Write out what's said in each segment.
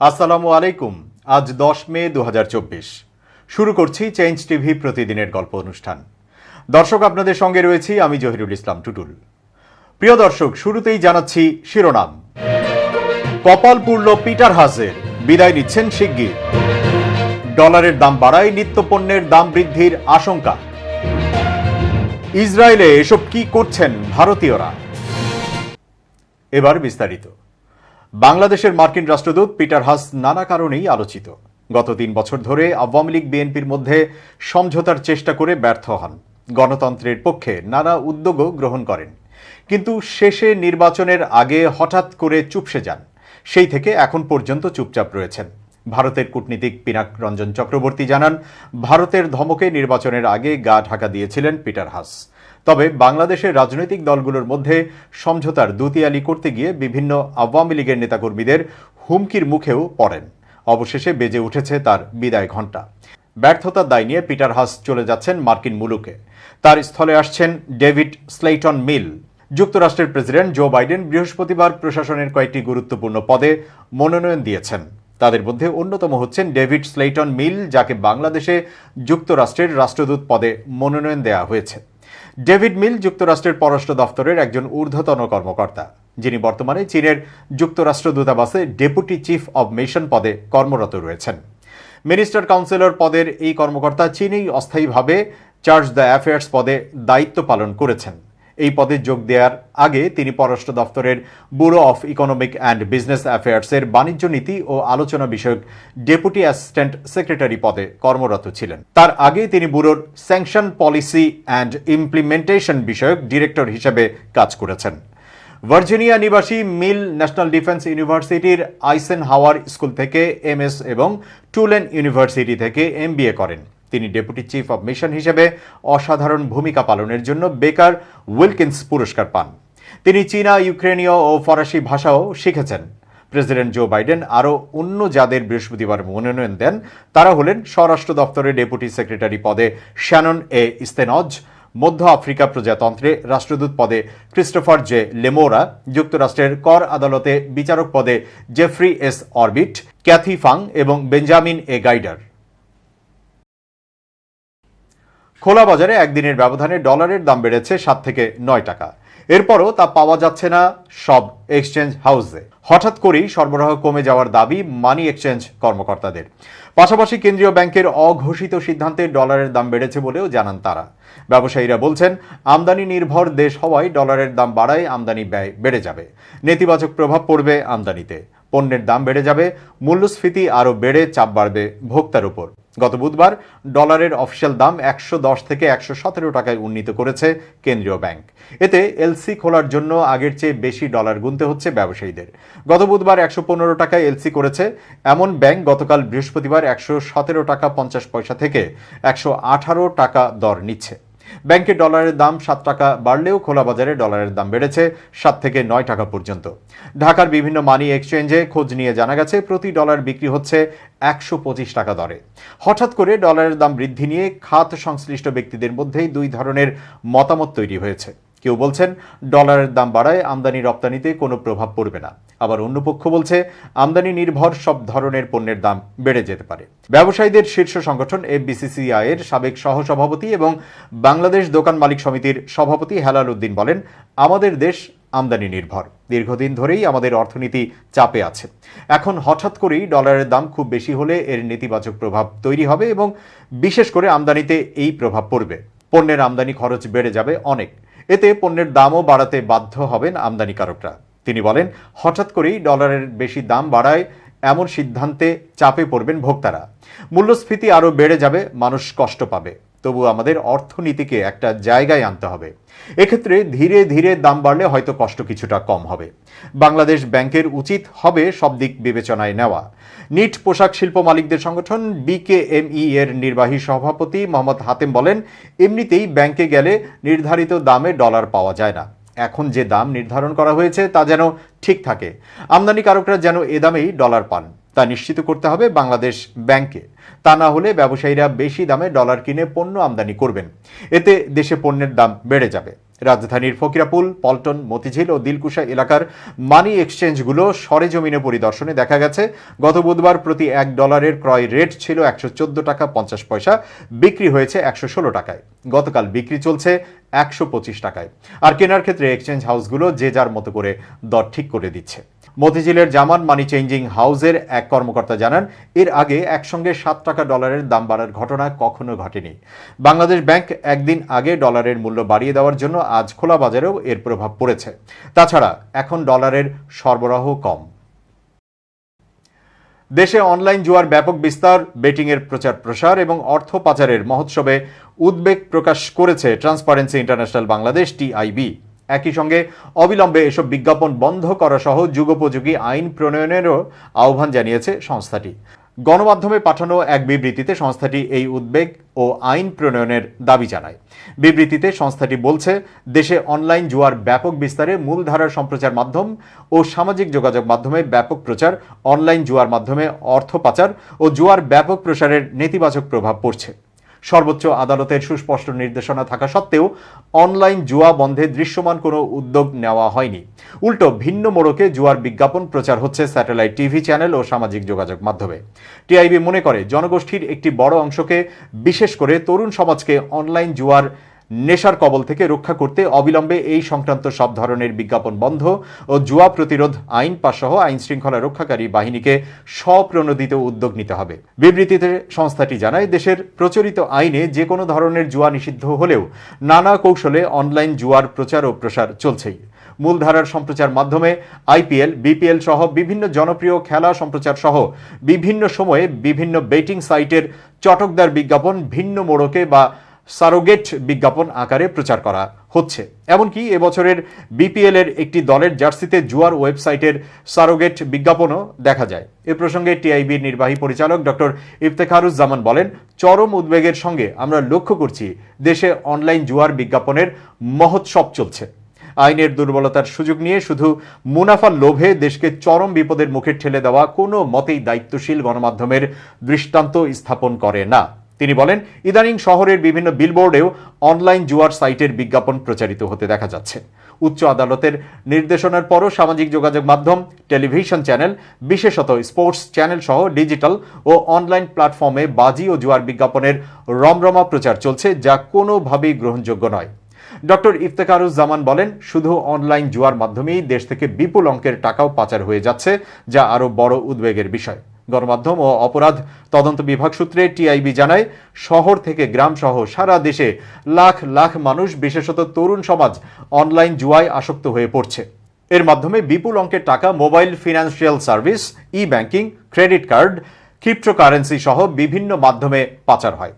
আসসালামু আলাইকুম। আজ দশ মে দু হাজার চব্বিশ। শুরু করছি চেঞ্জ টিভি প্রতিদিনের গল্প অনুষ্ঠান। দর্শক, আপনাদের সঙ্গে রয়েছি আমি জহিরুল ইসলাম টুটুল। প্রিয় দর্শক, শুরুতেই জানাচ্ছি শিরোনাম। কপাল পুরল পিটার হাসের বিদায় নিচ্ছেন শিগগির। ডলারের দাম বাড়ায় নিত্যপণ্যের দাম বৃদ্ধির আশঙ্কা। ইসরায়েলে এসব কি করছেন ভারতীয়রা? এবার বিস্তারিত। বাংলাদেশের মার্কিন রাষ্ট্রদূত পিটার হাস নানা কারণেই আলোচিত। গত তিন বছর ধরে আওয়ামী লীগ বিএনপির মধ্যে সমঝোতার চেষ্টা করে ব্যর্থ হন। গণতন্ত্রের পক্ষে নানা উদ্যোগও গ্রহণ করেন। কিন্তু শেষে নির্বাচনের আগে হঠাৎ করে চুপসে যান। সেই থেকে এখন পর্যন্ত চুপচাপ রয়েছেন। ভারতের কূটনীতিক পিনাক রঞ্জন চক্রবর্তী জানান, ভারতের ধমকে নির্বাচনের আগে গা ঢাকা দিয়েছিলেন পিটার হাস। তবে বাংলাদেশের রাজনৈতিক দলগুলোর মধ্যে সমঝোতার দুতিয়ালি করতে গিয়ে বিভিন্ন আওয়ামী লীগের নেতাকর্মীদের হুমকির মুখেও পড়েন। অবশেষে বেজে উঠেছে তার বিদায় ঘণ্টা। ব্যর্থতার দায় নিয়ে পিটার হাস চলে যাচ্ছেন মার্কিন মুলুকে। তার স্থলে আসছেন ডেভিড স্লেইটন মিল। যুক্তরাষ্ট্রের প্রেসিডেন্ট জো বাইডেন বৃহস্পতিবার প্রশাসনের কয়েকটি গুরুত্বপূর্ণ পদে মনোনয়ন দিয়েছেন। তাদের মধ্যে অন্যতম হচ্ছেন ডেভিড স্লেইটন মিল, যাকে বাংলাদেশে যুক্তরাষ্ট্রের রাষ্ট্রদূত পদে মনোনয়ন দেওয়া হয়েছে। ডেভিড মিল, যুক্তরাষ্ট্রের পররাষ্ট্র দফতরের একজন ঊর্ধ্বতন কর্মকর্তা, যিনি বর্তমানে চীনের যুক্তরাষ্ট্র দূতাবাসে ডেপুটি চিফ অব মিশন পদে কর্মরত রয়েছেন। মিনিস্টার কাউন্সিলর পদের এই কর্মকর্তা চীনেই অস্থায়ীভাবে চার্জ দ্য অ্যাফেয়ার্স পদে দায়িত্ব পালন করেছেন। এই পদে যোগ দেওয়ার আগে তিনি পররাষ্ট্র দফতরের bureau of economic and business অ্যাফেয়ার্সের বাণিজ্য নীতি ও আলোচনা বিষয়ক ডেপুটি অ্যাসিস্ট্যান্ট সেক্রেটারি পদে কর্মরত ছিলেন। তার আগে তিনি ব্যুরোর স্যাংশন পলিসি অ্যান্ড ইমপ্লিমেন্টেশন বিষয়ক ডিরেক্টর হিসেবে কাজ করেছেন। ভার্জিনিয়া নিবাসী মিল ন্যাশনাল ডিফেন্স ইউনিভার্সিটির আইসেন হাওয়ার স্কুল থেকে এমএস এবং টুলেন ইউনিভার্সিটি থেকে এমবিএ করেন। তিনি ডেপুটি চিফ অব মিশন হিসেবে অসাধারণ ভূমিকা পালনের জন্য বেকার উইলকিন্স পুরস্কার পান। তিনি চীনা, ইউক্রেনীয় ও ফরাসি ভাষাও শিখেছেন। প্রেসিডেন্ট জো বাইডেন আরও অন্য যাদের বৃহস্পতিবার মনোনয়ন দেন, তারা হলেন স্বরাষ্ট্র দপ্তরের ডেপুটি সেক্রেটারি পদে শ্যানন এ ইস্তেনজ, মধ্য আফ্রিকা প্রজাতন্ত্রে রাষ্ট্রদূত পদে ক্রিস্টোফার জে লেমোরা, যুক্তরাষ্ট্রের কর আদালতে বিচারক পদে জেফ্রি এস অরবিট, ক্যাথি ফাং এবং বেঞ্জামিন এ গাইডার। খোলা বাজারে একদিনের ব্যবধানে ডলারের দাম বেড়েছে সাত থেকে নয় টাকা। এরপরও তা পাওয়া যাচ্ছে না সব এক্সচেঞ্জ হাউসে। হঠাৎ করেই সরবরাহ কমে যাওয়ার দাবি মানি এক্সচেঞ্জ কর্মকর্তাদের। পাশাপাশি কেন্দ্রীয় ব্যাংকের অঘোষিত সিদ্ধান্তে ডলারের দাম বেড়েছে বলেও জানান তারা। ব্যবসায়ীরা বলছেন, আমদানি নির্ভর দেশ হওয়ায় ডলারের দাম বাড়ায় আমদানি ব্যয় বেড়ে যাবে। নেতিবাচক প্রভাব পড়বে আমদানিতে। পণ্যের দাম বেড়ে যাবে, মূল্যস্ফীতি আরও বেড়ে চাপ বাড়বে ভোক্তার উপর। গত বুধবার ডলারের অফিসিয়াল দাম একশো দশ থেকে একশো সতেরো টাকায় উন্নীত করেছে কেন্দ্রীয় ব্যাংক। এতে এলসি খোলার জন্য আগের চেয়ে বেশি ডলার গুনতে হচ্ছে ব্যবসায়ীদের। গত বুধবার একশো পনেরো টাকায় এলসি করেছে এমন ব্যাংক গতকাল বৃহস্পতিবার একশো সতেরো টাকা পঞ্চাশ পয়সা থেকে একশো আঠারো টাকা দর নিচ্ছে। ব্যাংকে ডলারের দাম সাত টাকা বাড়লেও খোলা বাজারে ডলারের দাম বেড়েছে সাত থেকে নয় টাকা পর্যন্ত। ঢাকার বিভিন্ন মানি এক্সচেঞ্জে খোঁজ নিয়ে জানা গেছে, প্রতি ডলার বিক্রি হচ্ছে একশো পঁচিশ টাকা দরে। হঠাৎ করে ডলারের দাম বৃদ্ধি নিয়ে খাত সংশ্লিষ্ট ব্যক্তিদের মধ্যেই দুই ধরনের মতামত তৈরি হয়েছে। কেউ বলছেন, ডলারের দাম বাড়ায় আমদানি রপ্তানিতে কোনো প্রভাব পড়বে না। আবার অন্য পক্ষ বলছে, আমদানি নির্ভর সব ধরনের পণ্যের দাম বেড়ে যেতে পারে। ব্যবসায়ীদের শীর্ষ সংগঠন এফবিসিসিআই এর সাবেক সহসভাপতি এবং বাংলাদেশ দোকান মালিক সমিতির সভাপতি হেলাল উদ্দিন বলেন, আমাদের দেশ আমদানি নির্ভর। দীর্ঘদিন ধরেই আমাদের অর্থনীতি চাপে আছে। এখন হঠাৎ করেই ডলারের দাম খুব বেশি হলে এর নেতিবাচক প্রভাব তৈরি হবে এবং বিশেষ করে আমদানিতে এই প্রভাব পড়বে। পণ্যের আমদানি খরচ বেড়ে যাবে অনেক। এতে পণ্যের দামও বাড়াতে বাধ্য হবেন আমদানিকারকরা। তিনি বলেন, হঠাৎ করেই ডলারের বেশি দাম বাড়ায় এমন সিদ্ধান্তে চাপে পড়বেন ভোক্তারা। মূল্যস্ফীতি আরও বেড়ে যাবে, মানুষ কষ্ট পাবে। তবু আমাদের অর্থনীতিকে একটা জায়গায় আনতে হবে। এক্ষেত্রে ধীরে ধীরে দাম বাড়লে হয়তো কষ্ট কিছুটা কম হবে। বাংলাদেশ ব্যাংকের উচিত হবে সব দিক বিবেচনায় নেওয়া। নিট পোশাক শিল্প মালিকদের সংগঠন বিকেএমই এর নির্বাহী সভাপতি মোহাম্মদ হাতেম বলেন, এমনিতেই ব্যাংকে গেলে নির্ধারিত দামে ডলার পাওয়া যায় না। এখন যে দাম নির্ধারণ করা হয়েছে তা যেন ঠিক থাকে। আমদানিকারকরা যেন এ দামেই ডলার পান। তা নিশ্চিত করতে হবে বাংলাদেশ ব্যাংকে। তা না হলে ব্যবসায়ীরা বেশি দামে ডলার কিনে পণ্য আমদানি করবেন। এতে দেশে পণ্যের দাম বেড়ে যাবে। রাজধানীর ফকিরাপুল, পল্টন, মতিঝিল ও দিলকুশা এলাকার মানি এক্সচেঞ্জগুলো সরেজমিনে পরিদর্শনে দেখা গেছে। গত বুধবার প্রতি এক ডলারের ক্রয় রেট ছিল একশো চোদ্দ টাকা পঞ্চাশ পয়সা, বিক্রি হয়েছে একশো ষোলো টাকায়। গতকাল বিক্রি চলছে একশো পঁচিশ টাকায়। আর কেনার ক্ষেত্রে এক্সচেঞ্জ হাউসগুলো যে যার মতো করে দর ঠিক করে দিচ্ছে। মতিঝিলের জামান মানি চেঞ্জিং হাউসের এক কর্মকর্তা জানান, এর আগে একসঙ্গে সাত টাকা ডলারের দাম বাড়ার ঘটনা কখনো ঘটেনি। বাংলাদেশ ব্যাংক একদিন আগে ডলারের মূল্য বাড়িয়ে দেওয়ার জন্য আজ খোলা বাজারেও এর প্রভাব পড়েছে। তাছাড়া, এখন ডলারের সরবরাহ কম। দেশে অনলাইন জুয়ার ব্যাপক বিস্তার বেটিংয়ের প্রচার প্রসার এবং অর্থ পাচারের মহোৎসবে উদ্বেগ প্রকাশ করেছে ট্রান্সপারেন্সি ইন্টারন্যাশনাল বাংলাদেশ টিআইবি একই সঙ্গে অবিলম্বে এসব বিজ্ঞাপন বন্ধ করা সহ যুগোপযোগী আইন প্রণয়নেরও আহ্বান জানিয়েছে সংস্থাটি। গণমাধ্যমে পাঠানো এক বিবৃতিতে সংস্থাটি এই উদ্বেগ ও আইন প্রণয়নের দাবি জানায়। বিবৃতিতে সংস্থাটি বলছে, দেশে অনলাইন জুয়ার ব্যাপক বিস্তারে মূলধারার সম্প্রচার মাধ্যম ও সামাজিক যোগাযোগ মাধ্যমে ব্যাপক প্রচার, অনলাইন জুয়ার মাধ্যমে অর্থ পাচার ও জুয়ার ব্যাপক প্রসারের নেতিবাচক প্রভাব পড়ছে। সর্বোচ্চ আদালতের সুস্পষ্ট নির্দেশনা থাকা সত্ত্বেও অনলাইন জুয়া বন্ধে দৃশ্যমান কোনো উদ্যোগ নেওয়া হয়নি। উল্টো ভিন্ন মোড়কে জুয়ার বিজ্ঞাপন প্রচার হচ্ছে স্যাটেলাইট টিভি চ্যানেল ও সামাজিক যোগাযোগ মাধ্যমে। টিআইবি মনে করে, জনগোষ্ঠীর একটি বড় অংশকে বিশেষ করে তরুণ সমাজকে অনলাইন জুয়ার নেশার কবল থেকে রক্ষা করতে অবিলম্বে এই সংক্রান্ত সব ধরনের বিজ্ঞাপন বন্ধ ও জুয়া প্রতিরোধ আইন পাসসহ আইন শৃঙ্খলা রক্ষাকারী বাহিনীকে স্বপ্রণোদিত উদ্যোগ নিতে হবে। বিবৃতিতে সংস্থাটি জানায়, দেশের প্রচলিত আইনে যে কোনো ধরনের জুয়া নিষিদ্ধ হলেও নানা কৌশলে অনলাইন জুয়ার প্রচার ও প্রসার চলছেই। মূলধারার সম্প্রচার মাধ্যমে আইপিএল, বিপিএল সহ বিভিন্ন জনপ্রিয় খেলা সম্প্রচার সহ বিভিন্ন সময়ে বিভিন্ন বেটিং সাইটের চটকদার বিজ্ঞাপন ভিন্ন মোড়কে বা সারোগেট বিজ্ঞাপন আকারে প্রচার করা হচ্ছে। এমনকি এবছরের বিপিএল এর একটি দলের জার্সিতে জুয়ার ওয়েবসাইটের সারোগেট বিজ্ঞাপনও দেখা যায়। এ প্রসঙ্গে টিআইবির নির্বাহী পরিচালক ডক্টর ইফতেখারুজ্জামান বলেন, চরম উদ্বেগের সঙ্গে আমরা লক্ষ্য করছি দেশে অনলাইন জুয়ার বিজ্ঞাপনের মহোৎসব চলছে। আইনের দুর্বলতার সুযোগ নিয়ে শুধু মুনাফার লোভে দেশকে চরম বিপদের মুখে ঠেলে দেওয়া কোনো মতেই দায়িত্বশীল গণমাধ্যমের দৃষ্টান্ত স্থাপন করে না। তিনি বলেন, ইদানিং শহরের বিভিন্ন বিলবোর্ডেও অনলাইন জুয়ার সাইটের বিজ্ঞাপন প্রচারিত হতে দেখা যাচ্ছে। উচ্চ আদালতের নির্দেশনার পরও সামাজিক যোগাযোগ মাধ্যম, টেলিভিশন চ্যানেল, বিশেষত স্পোর্টস চ্যানেল সহ ডিজিটাল ও অনলাইন প্ল্যাটফর্মে বাজি ও জুয়ার বিজ্ঞাপনের রমরমা প্রচার চলছে যা কোনোভাবেই গ্রহণযোগ্য নয়। ডক্টর ইফতেকারুজ্জামান বলেন, শুধু অনলাইন জুয়ার মাধ্যমেই দেশ থেকে বিপুল অঙ্কের টাকাও পাচার হয়ে যাচ্ছে, যা আরও বড় উদ্বেগের বিষয়। গণমাধ্যম ও অপরাধ তদন্ত বিভাগ সূত্রে টিআইবি জানায়, শহর থেকে গ্রাম সহ সারা দেশে লাখ লাখ মানুষ, বিশেষত তরুণ সমাজ, অনলাইন জুয়ায় আসক্ত হয়ে পড়ছে। এর মাধ্যমে বিপুল অঙ্কের টাকা, mobile financial service e banking credit card, cryptocurrency সহ বিভিন্ন মাধ্যমে পাচার হয়।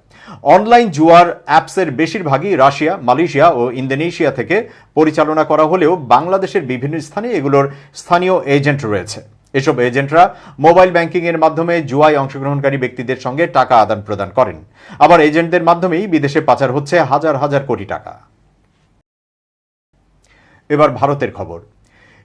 অনলাইন জুয়ার অ্যাপসের বেশিরভাগই রাশিয়া, মালয়েশিয়া ও ইন্দোনেশিয়া থেকে পরিচালনা করা হলেও বাংলাদেশের বিভিন্ন স্থানে এগুলোর স্থানীয় এজেন্ট রয়েছে। এসব এজেন্টরা মোবাইল ব্যাংকিং এর মাধ্যমে জুয়ায় অংশগ্রহণকারী ব্যক্তিদের সঙ্গে টাকা আদান প্রদান করেন। আবার এজেন্টদের মাধ্যমেই বিদেশে পাচার হচ্ছে হাজার হাজার কোটি টাকা। এবার ভারতের খবর।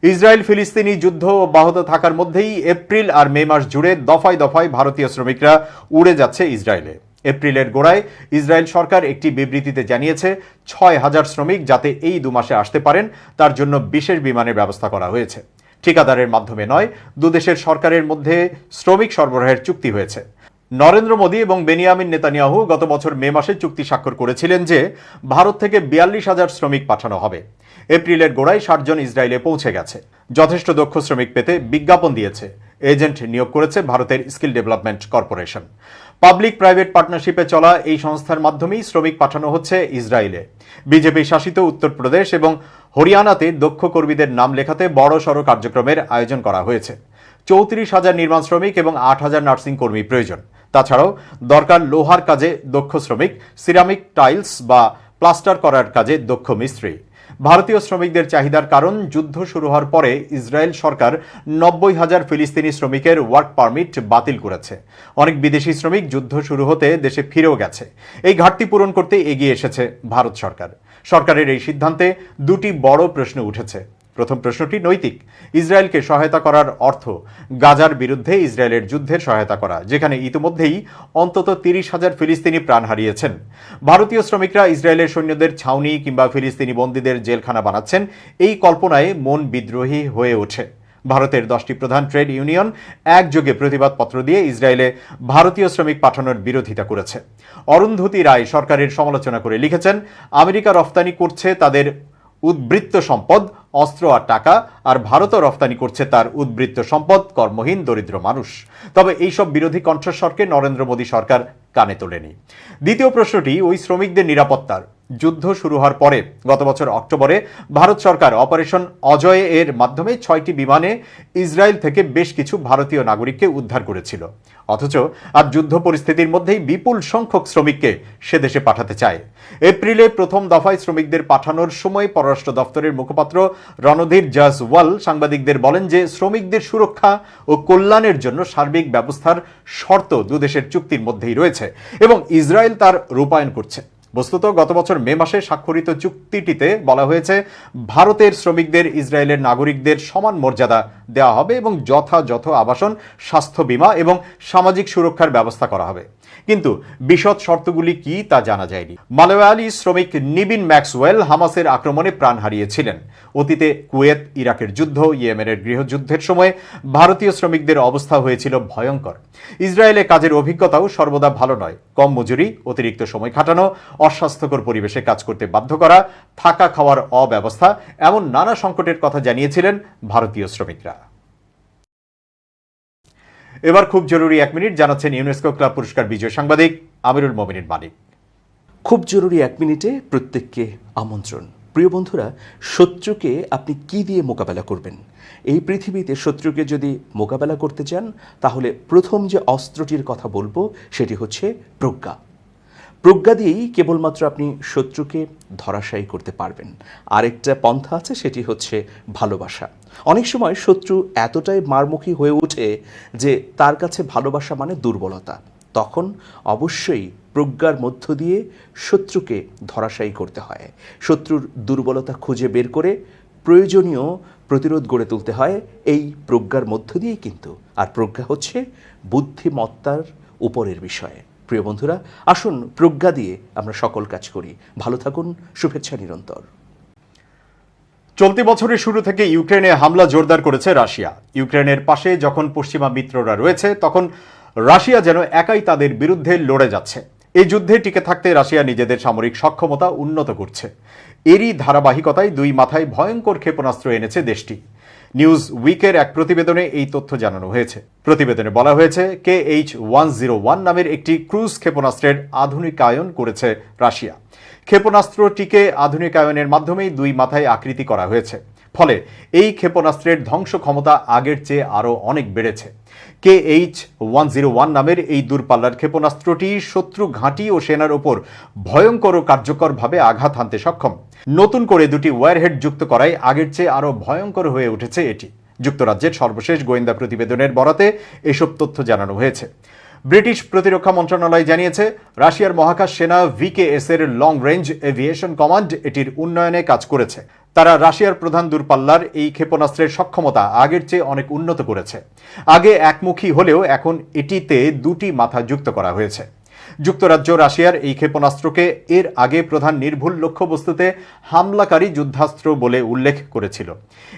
ইসরায়েল ফিলিস্তিনি যুদ্ধ অব্যাহত থাকার মধ্যেই এপ্রিল আর মে মাস জুড়ে দফায় দফায় ভারতীয় শ্রমিকরা উড়ে যাচ্ছে ইসরায়েলে। এপ্রিলের গোড়ায় ইসরায়েল সরকার একটি বিবৃতিতে জানিয়েছে, ছয় হাজার শ্রমিক যাতে এই দু মাসে আসতে পারেন, তার জন্য বিশেষ বিমানের ব্যবস্থা করা হয়েছে। ঠিকাদারের মাধ্যমে নয় দুদেশের সরকারের মধ্যে শ্রমিক সরবরাহের চুক্তি হয়েছে। নরেন্দ্র মোদী এবং বেনিয়ামিন নেতানিয়াহু গত বছর মে মাসে চুক্তি স্বাক্ষর করেছিলেন যে, ভারত থেকে বিয়াল্লিশ হাজার শ্রমিক পাঠানো হবে। এপ্রিলের গোড়ায় ষাটজন ইসরায়েলে পৌঁছে গেছে। যথেষ্ট দক্ষ শ্রমিক পেতে বিজ্ঞাপন দিয়েছে। এজেন্ট নিয়োগ করেছে ভারতের skill development corporation. Public private পার্টনারশিপে চলা এই সংস্থার মাধ্যমেই শ্রমিক পাঠানো হচ্ছে ইসরায়েলে। বিজেপি শাসিত উত্তরপ্রদেশ এবং হরিয়ানাতে দক্ষ কর্মীদের নাম লেখাতে বড় সড় কার্যক্রমের আয়োজন করা হয়েছে। চৌত্রিশ হাজার নির্মাণ শ্রমিক এবং আট হাজার নার্সিং কর্মী প্রয়োজন। তাছাড়াও দরকার লোহার কাজে দক্ষ শ্রমিক, সিরামিক টাইলস বা প্লাস্টার করার কাজে দক্ষ মিস্ত্রি। ভারতীয় শ্রমিকদের চাহিদার কারণ, যুদ্ধ শুরু হওয়ার পরে ইসরায়েল সরকার নব্বই হাজার ফিলিস্তিনি শ্রমিকের ওয়ার্ক পারমিট বাতিল করেছে। অনেক বিদেশি শ্রমিক যুদ্ধ শুরু হতে দেশে ফিরেও গেছে। এই ঘাটতি পূরণ করতে এগিয়ে এসেছে ভারত সরকার। সরকারের এই সিদ্ধান্তে দুটি বড় প্রশ্ন উঠেছে। প্রথম প্রশ্নটি নৈতিক। ইসরায়েলকে সহায়তা করার অর্থ গাজার বিরুদ্ধে ইসরায়েলের যুদ্ধের সহায়তা করা, যেখানে ইতিমধ্যেই অন্তত তিরিশ হাজার ফিলিস্তিনি প্রাণ হারিয়েছেন। ভারতীয় শ্রমিকরা ইসরায়েলের সৈন্যদের ছাউনি কিংবা ফিলিস্তিনি বন্দীদের জেলখানা বানাচ্ছেন, এই কল্পনায় মন বিদ্রোহী হয়ে ওঠে। ভারতের দশটি প্রধান ট্রেড ইউনিয়ন একযোগে প্রতিবাদপত্র দিয়ে ইসরায়েলে ভারতীয় শ্রমিক পাঠানোর বিরোধিতা করেছে। অরুন্ধতী রায় সরকারের সমালোচনা করে লিখেছেন, আমেরিকা রফতানি করছে তাদের উদ্বৃত্ত সম্পদ, অস্ত্র আর টাকা, আর ভারতও রফতানি করছে তার উদ্বৃত্ত সম্পদ, কর্মহীন, দরিদ্র মানুষ। তবে এইসব বিরোধী কণ্ঠস্বরকে নরেন্দ্র মোদী সরকার কানে তোলেনি। দ্বিতীয় প্রশ্নটি, ওই শ্রমিকদের নিরাপত্তার যুদ্ধ শুরু হওয়ার পরে গত বছর অক্টোবরে ভারত সরকার অপারেশন অজয় এর মাধ্যমে ছয়টি বিমানে ইসরায়েল থেকে বেশ কিছু ভারতীয় নাগরিককে উদ্ধার করেছিল। অথচ আর যুদ্ধ পরিস্থিতির মধ্যেই বিপুল সংখ্যক শ্রমিককে সে দেশে পাঠাতে চায়। এপ্রিলে প্রথম দফায় শ্রমিকদের পাঠানোর সময় পররাষ্ট্র দপ্তরের মুখপাত্র রণধীর জাসওয়াল সাংবাদিকদের বলেন যে শ্রমিকদের সুরক্ষা ও কল্যাণের জন্য সার্বিক ব্যবস্থার শর্ত দুদেশের চুক্তির মধ্যেই রয়েছে এবং ইসরায়েল তার রূপায়ণ করছে। বস্তুত গত বছর মে মাসে স্বাক্ষরিত চুক্তিটিতে বলা হয়েছে, ভারতের শ্রমিকদের ইসরায়েলের নাগরিকদের সমান মর্যাদা দেওয়া হবে এবং যথাযথ আবাসন, স্বাস্থ্য বিমা এবং সামাজিক সুরক্ষার ব্যবস্থা করা হবে। কিন্তু বিশদ শর্তগুলি কি তা জানা যায়নি। মালয়ালি শ্রমিক নিবিন ম্যাক্সওয়েল হামাসের আক্রমণে প্রাণ হারিয়েছিলেন। অতীতে কুয়েত, ইরাকের যুদ্ধ, ইয়েমেনের গৃহযুদ্ধের সময় ভারতীয় শ্রমিকদের অবস্থা হয়েছিল ভয়ঙ্কর। ইসরায়েলে কাজের অভিজ্ঞতাও সর্বদা ভালো নয়। কম মজুরি, অতিরিক্ত সময় খাটানো, অস্বাস্থ্যকর পরিবেশে কাজ করতে বাধ্য করা, থাকা খাওয়ার অব্যবস্থা, এমন নানা সংকটের কথা জানিয়েছিলেন ভারতীয় শ্রমিকরা। এবার খুব জরুরি এক মিনিট জানাচ্ছেন ইউনেস্কো ক্লাব পুরস্কার বিজয় সাংবাদিক আমিরুল মোমিনিন মালিক খুব জরুরি এক মিনিটে প্রত্যেককে আমন্ত্রণ। প্রিয় বন্ধুরা, শত্রুকে আপনি কি দিয়ে মোকাবেলা করবেন? এই পৃথিবীতে শত্রুকে যদি মোকাবেলা করতে চান, তাহলে প্রথম যে অস্ত্রটির কথা বলব, সেটি হচ্ছে প্রজ্ঞা। প্রজ্ঞা দিয়েই কেবলমাত্র আপনি শত্রুকে ধরাশায়ী করতে পারবেন। আরেকটা পন্থা আছে, সেটি হচ্ছে ভালোবাসা। অনেক সময় শত্রু এতটাই মারমুখী হয়ে ওঠে যে তার কাছে ভালোবাসা মানে দুর্বলতা। তখন অবশ্যই প্রজ্ঞার মধ্য দিয়ে শত্রুকে ধরাশায়ী করতে হয়। শত্রুর দুর্বলতা খুঁজে বের করে প্রয়োজনীয় প্রতিরোধ গড়ে তুলতে হয়। এই প্রজ্ঞার মধ্য দিয়েই কিন্তু। আর প্রজ্ঞা হচ্ছে বুদ্ধিমত্তার উপরের বিষয়। প্রিয় বন্ধুরা, আসুন প্রজ্ঞা দিয়ে আমরা সকল কাজ করি। ভালো থাকুন, শুভেচ্ছা নিরন্তর। চলতি বছরের শুরু থেকে ইউক্রেনে হামলা জোরদার করেছে রাশিয়া। ইউক্রেনের পাশে যখন পশ্চিমা মিত্ররা রয়েছে, তখন রাশিয়া যেন একাই তাদের বিরুদ্ধে লড়ে যাচ্ছে। এই যুদ্ধে টিকে থাকতে রাশিয়া নিজেদের সামরিক সক্ষমতা উন্নত করছে। এরই ধারাবাহিকতায় দুই মাথায় ভয়ঙ্কর ক্ষেপণাস্ত্র এনেছে দেশটি। নিউজ উইকের এক প্রতিবেদনে এই তথ্য জানানো হয়েছে। প্রতিবেদনে বলা হয়েছে K H one zero one নামের একটি ক্রুজ ক্ষেপণাস্ত্রের আধুনিকায়ন করেছে রাশিয়া। ক্ষেপণাস্ত্রটিকে আধুনিকায়নের মাধ্যমেই দুই মাথায় আকৃতি করা হয়েছে। ফলে এই ক্ষেপণাস্ত্রের ধ্বংস ক্ষমতা আগের চেয়ে আরও অনেক বেড়েছে। K H one zero one নামের এই দূরপাল্লার ক্ষেপণাস্ত্রটি শত্রু ঘাঁটি ও সেনার ওপর ভয়ঙ্কর ও কার্যকরভাবে আঘাত হানতে সক্ষম। নতুন করে দুটি ওয়ারহেড যুক্ত করায় আগের চেয়ে আরও ভয়ঙ্কর হয়ে উঠেছে এটি। যুক্তরাজ্যের সর্বশেষ গোয়েন্দা প্রতিবেদনের বরাতে এসব তথ্য জানানো হয়েছে। ব্রিটিশ প্রতিরক্ষা মন্ত্রণালয় জানিয়েছে, রাশিয়ার মহাকাশ সেনা ভিকেএস এর লং রেঞ্জ এভিয়েশন কমান্ড এটির উন্নয়নে কাজ করেছে। তারা রাশিয়ার প্রধান দূরপাল্লার এই ক্ষেপণাস্ত্রের সক্ষমতা আগের চেয়ে অনেক উন্নত করেছে। আগে একমুখী হলেও এখন এটিতে দুটি মাথা যুক্ত করা হয়েছে। যুক্তরাজ্য, রাশিয়ার এই ক্ষেপণাস্ত্রকে এর আগে প্রধান নির্ভুল লক্ষ্যবস্তুতে হামলাকারী যুদ্ধাস্ত্র বলে উল্লেখ করেছিল।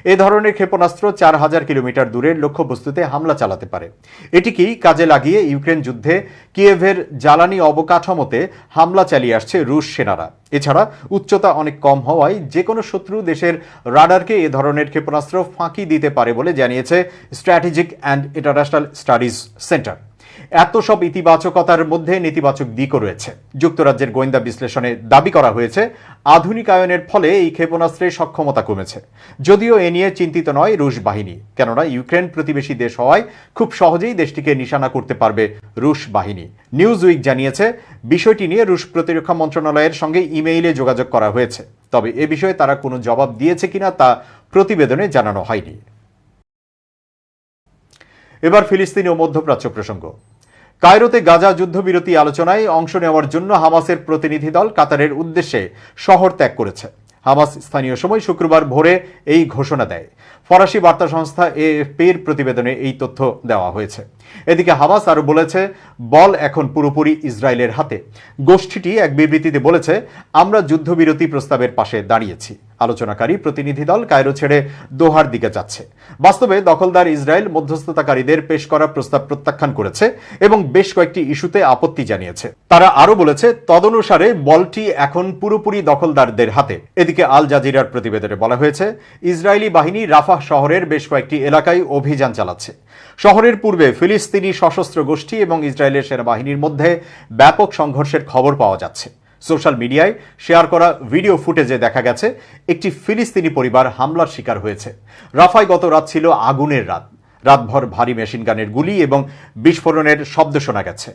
এ ধরনের ক্ষেপণাস্ত্র চার হাজার কিলোমিটার দূরের লক্ষ্যবস্তুতে হামলা চালাতে পারে। এটিকেই কাজে লাগিয়ে ইউক্রেন যুদ্ধে কিয়েভের জ্বালানি অবকাঠামোতে হামলা চালিয়ে আসছে রুশ সেনারা? এছাড়া উচ্চতা অনেক কম হওয়ায় যে কোনো শত্রু দেশের রাডারকে এ ধরনের ক্ষেপণাস্ত্র ফাঁকি দিতে পারে বলে জানিয়েছে strategic and international studies center এত সব ইতিবাচকতার মধ্যে নেতিবাচক দিকও রয়েছে। যুক্তরাজ্যের গোয়েন্দা বিশ্লেষণে দাবি করা হয়েছে, আধুনিকায়নের ফলে এই ক্ষেপণাস্ত্রের সক্ষমতা কমেছে। যদিও এ নিয়ে চিন্তিত নয় রুশ বাহিনী, কেননা ইউক্রেন প্রতিবেশী দেশ হওয়ায় খুব সহজেই দেশটিকে নিশানা করতে পারবে রুশ বাহিনী। নিউজ উইক জানিয়েছে, বিষয়টি নিয়ে রুশ প্রতিরক্ষা মন্ত্রণালয়ের সঙ্গে ইমেইলে যোগাযোগ করা হয়েছে। তবে এ বিষয়ে তারা কোনো জবাব দিয়েছে কিনা তা প্রতিবেদনে জানানো হয়নি। এবার ফিলিস্তিনি ও মধ্যপ্রাচ্য প্রসঙ্গ। কায়রোতে গাজা যুদ্ধবিরতি আলোচনায় অংশ নেওয়ার জন্য হামাসের প্রতিনিধি দল কাতারের উদ্দেশ্যে শহর ত্যাগ করেছে। হামাস স্থানীয় সময় শুক্রবার ভোরে এই ঘোষণা দেয়। ফরাসি বার্তা সংস্থা এএফপির প্রতিবেদনে এই তথ্য দেওয়া হয়েছে। এদিকে হামাস আরও বলেছে, বল এখন পুরোপুরি ইসরায়েলের হাতে। গোষ্ঠীটি এক বিবৃতিতে বলেছে, আমরা যুদ্ধবিরতি প্রস্তাবের পাশে দাঁড়িয়েছি। আলোচনাকারী প্রতিনিধি দল কায়রো ছেড়ে দোহার দিকে যাচ্ছে। বাস্তবে দখলদার ইসরায়েল মধ্যস্থতাকারীদের পেশ করা প্রস্তাব প্রত্যাখ্যান করেছে এবং বেশ কয়েকটি ইস্যুতে আপত্তি জানিয়েছে। তারা আরও বলেছে, তদনুসারে বলটি এখন পুরোপুরি দখলদারদের হাতে। এদিকে আল জাজিরার প্রতিবেদনে বলা হয়েছে, ইসরায়েলি বাহিনী রাফাহ শহরের বেশ কয়েকটি এলাকায় অভিযান চালাচ্ছে। শহরের পূর্বে ফিলিস্তিনি সশস্ত্র গোষ্ঠী এবং ইসরায়েলের সেনাবাহিনীর মধ্যে ব্যাপক সংঘর্ষের খবর পাওয়া যাচ্ছে। সোশ্যাল মিডিয়ায় শেয়ার করা ভিডিও ফুটেজে দেখা গেছে, একটি ফিলিস্তিনি পরিবার হামলার শিকার হয়েছে। রাফাই গত রাত ছিল আগুনের রাত। রাতভর ভারী মেশিনগানের গুলি এবং বিস্ফোরণের শব্দ শোনা গেছে।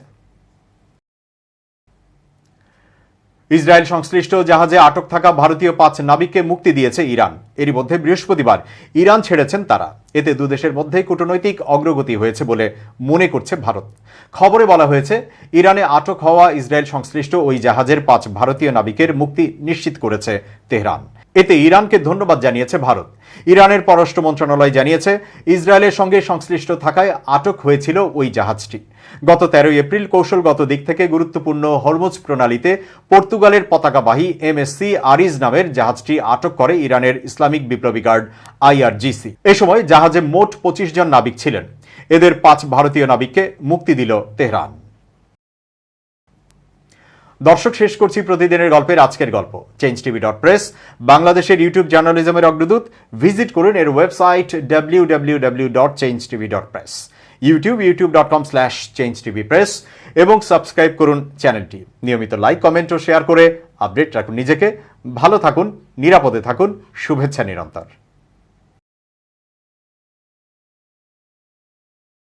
ইসরায়েল সংশ্লিষ্ট জাহাজে আটক থাকা ভারতীয় পাঁচ নাবিককে মুক্তি দিয়েছে ইরান। এরই মধ্যে বৃহস্পতিবার ইরান ছেড়েছেন তারা। এতে দুদেশের মধ্যে কূটনৈতিক অগ্রগতি হয়েছে বলে মনে করছে ভারত। খবরে বলা হয়েছে, ইরানে আটক হওয়া ইসরায়েল সংশ্লিষ্ট ওই জাহাজের পাঁচ ভারতীয় নাবিকের মুক্তি নিশ্চিত করেছে তেহরান। এতে ইরানকে ধন্যবাদ জানিয়েছে ভারত। ইরানের পররাষ্ট্র মন্ত্রণালয় জানিয়েছে, ইসরায়েলের সঙ্গে সংশ্লিষ্ট থাকায় আটক হয়েছিল ওই জাহাজটি। গত তেরোই এপ্রিল কৌশলগত দিক থেকে গুরুত্বপূর্ণ হরমুজ প্রণালীতে পর্তুগালের পতাকাবাহী এমএসসি আরিজ নামের জাহাজটি আটক করে ইরানের ইসলামিক বিপ্লবী গার্ড আইআরজিসি। এ সময় জাহাজে মোট পঁচিশ জন নাবিক ছিলেন। এদের পাঁচ ভারতীয় নাবিককে মুক্তি দিল তেহরান। দর্শক, শেষ করছি প্রতিদিনের গল্পের আজকের গল্প। চেঞ্জ টিভি ডট প্রেস বাংলাদেশের ইউটিউব জার্নালিজমের অগ্রদূত, ভিজিট করুন এর website W W W dot change TV dot press YouTube YouTube dot com slash change TV press এবং সাবস্ক্রাইব করুন চ্যানেলটি নিয়মিত লাইক কমেন্ট ও শেয়ার করে আপডেট রাখুন নিজেকে। ভালো থাকুন, নিরাপদে থাকুন। শুভেচ্ছা নিরন্তর।